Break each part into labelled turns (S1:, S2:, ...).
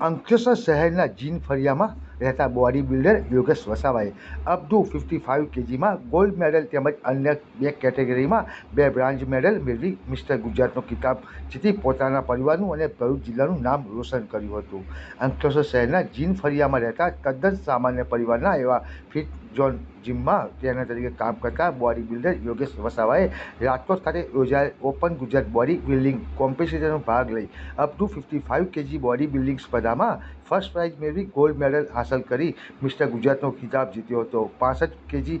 S1: અંકલેશ્વર શહેરના જીન ફળિયામાં રહેતા બોડી બિલ્ડર યોગેશ વસાવાએ અપ ટુ ફિફ્ટી ફાઇવ કેજીમાં ગોલ્ડ મેડલ તેમજ અન્ય બે કેટેગરીમાં બે બ્રાન્ઝ મેડલ મેળવી મિસ્ટર ગુજરાતનો ખિતાબ જીતી પોતાના પરિવારનું અને ભરૂચ જિલ્લાનું નામ રોશન કર્યું હતું. અંકલેશ્વર શહેરના જીન ફળિયામાં રહેતા તદ્દન સામાન્ય પરિવારના એવા ફિટ જોન જિમમાં ટ્રેનર તરીકે કામ કરતા બોડી બિલ્ડર યોગેશ વસાવાએ રાજકોટ ખાતે યોજાયેલ ઓપન ગુજરાત બોડી બિલ્ડિંગ કોમ્પિટિશનનો ભાગ લઈ up to fifty five KG body building સ્પર્ધામાં ફર્સ્ટ પ્રાઇઝ મેળવી ગોલ્ડ મેડલ હાંસલ કરી મિસ્ટર ગુજરાતનો ખિતાબ જીત્યો હતો. પાસઠ કેજી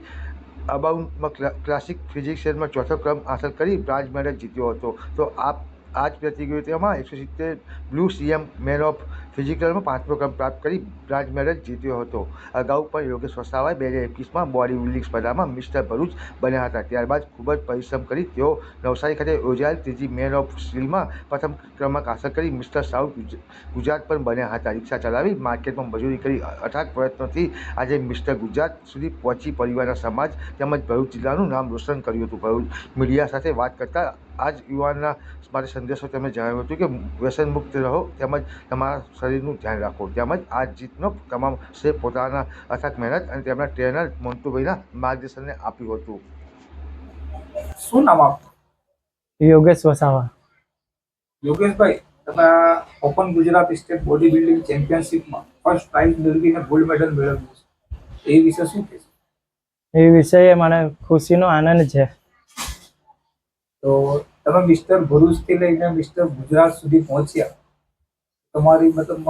S1: અબાઉન્ડમાં ક્લાસિક ફિઝિક્સમાં ચોથો ક્રમ હાંસલ કરી બ્રાન્ચ મેડલ જીત્યો હતો. તો આ આ જ પ્રતિયોગિતામાં એકસો સિત્તેર બ્લુ સીએમ મેન ઓફ ફિઝિકલમાં પાંચમો ક્રમ પ્રાપ્ત કરી બ્રાન્ઝ મેડલ જીત્યો હતો. અગાઉ પણ યોગેશ વસાવાએ બે હજાર એકવીસમાં બોડી બિલ્ડિંગ સ્પર્ધામાં મિસ્ટર ભરૂચ બન્યા હતા. ત્યારબાદ ખૂબ જ પરિશ્રમ કરી તેઓ નવસારી ખાતે યોજાયેલ ત્રીજી મેન ઓફ સ્ટીલમાં પ્રથમ ક્રમાંક હાંસલ કરી મિસ્ટર સાઉથ ગુજરાત પણ બન્યા હતા. રિક્ષા ચલાવી માર્કેટમાં મજૂરી કરી અથાગ પ્રયત્નોથી આજે મિસ્ટર ગુજરાત સુધી પહોંચી પરિવારના સમાજ તેમજ ભરૂચ જિલ્લાનું નામ રોશન કર્યું હતું. ભરૂચ મીડિયા સાથે વાત કરતા આજ યુવાનના માટે સંદેશો તેમણે જણાવ્યું હતું કે વ્યસન મુક્ત રહો તેમજ તમારા શરીરનું ધ્યાન રાખો. તેમજ આ જીતનો તમામ શ્રેય પોતાના અથાગ મહેનત અને તેમના ટ્રેનર મોન્ટુભાઈના માર્ગદર્શનને આપ્યું હતું.
S2: શું નામ આપનું?
S3: યોગેશ વસાવા.
S2: યોગેશભાઈ તમે open Gujarat state body building ચેમ્પિયનશિપમાં first prize મેળવીને ગોલ્ડ મેડલ મેળવ્યું છે. એ વિશે શું કહેશો?
S3: એ વિષય મને ખુશીનો આનંદ છે.
S2: તો તમે મિસ્ટર ભરૂચથી લઈને મિસ્ટર ગુજરાત સુધી પહોંચ્યા, તમારી મતલબ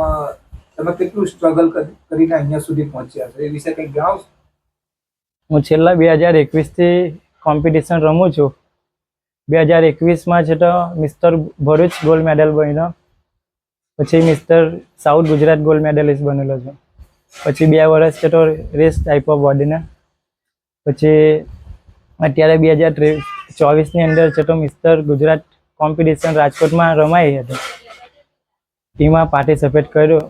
S2: તમે કેટલું સ્ટ્રગલ કરીને અહીંયા સુધી પહોંચ્યા છો? એ વિશે કંઈક જણાવશો?
S3: હું છેલ્લા બે હજાર એકવીસથી કોમ્પિટિશન રમું છું. બે હજાર એકવીસમાં છે તો મિસ્ટર ભરૂચ ગોલ્ડ મેડલ બન્યો. પછી mister south Gujarat gold medalist બનેલો છું. પછી બે વર્ષ છે તો રેસ્ટ ઓફ બોડીને પછી અત્યારે બે હજાર ત્રેવીસ ચોવીસની અંદર છે તો મિસ્ટર ગુજરાત કોમ્પિટિશન રાજકોટમાં રમાઈ હતી. તેમાં પાર્ટિસિપેટ કર્યો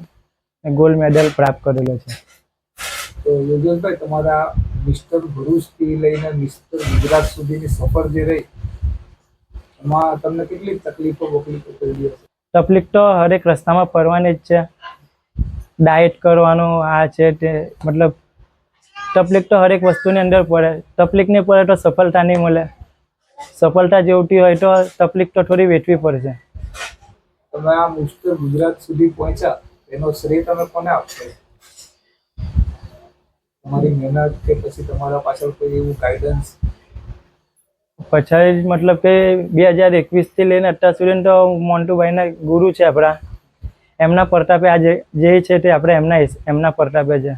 S3: અને ગોલ્ડ મેડલ પ્રાપ્ત કરેલો છે.
S2: તો યોગેશભાઈ તમારા મિસ્ટર ભરૂચથી લઈને મિસ્ટર ગુજરાત સુધીની સફર જે રહી એમાં તમને કેટલી તકલીફો વકલીફો પડી હશે?
S3: તકલીફ તો હરેક રસ્તામાં પડવાની જ છે. ડાયટ કરવાનું આ છે તે મતલબ તકલીફ તો હરેક વસ્તુની અંદર પડે. તકલીફ નહીં પડે તો સફળતા નહીં મળે. સફળતા જેવતી હોય તો તકલીફ તો થોડી વેઠવી પડશે.
S2: તમે આ મુશ્કેલ ગુજરાત સુધી પહોંચ્યા એનો શ્રેય તમે કોને આપશો? તમારી મહેનત કે પછી તમારા પાછળ કોઈ એવું ગાઈડન્સ
S3: પછી મતલબ કે બે હજાર એકવીસથી લઈને અત્યાર સુધી તો મોન્ટુભાઈના ગુરુ છે આપણા. એમના પ્રતાપે આ જે જે છે તે આપણે એમના એમના પ્રતાપે છે.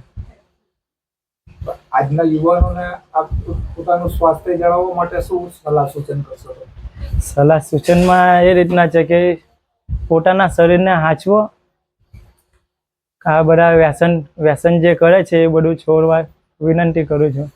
S2: આજના યુવાનોને આ પોતાનું સ્વાસ્થ્ય જાળવવા માટે શું સલાહ સૂચન કરશો
S3: સલાહ સૂચનમાં એ રીતના છે કે પોતાના શરીરને હાંચવો. આ બધા વ્યસન વ્યસન જે કરે છે એ બધું છોડવા વિનંતી કરું છું.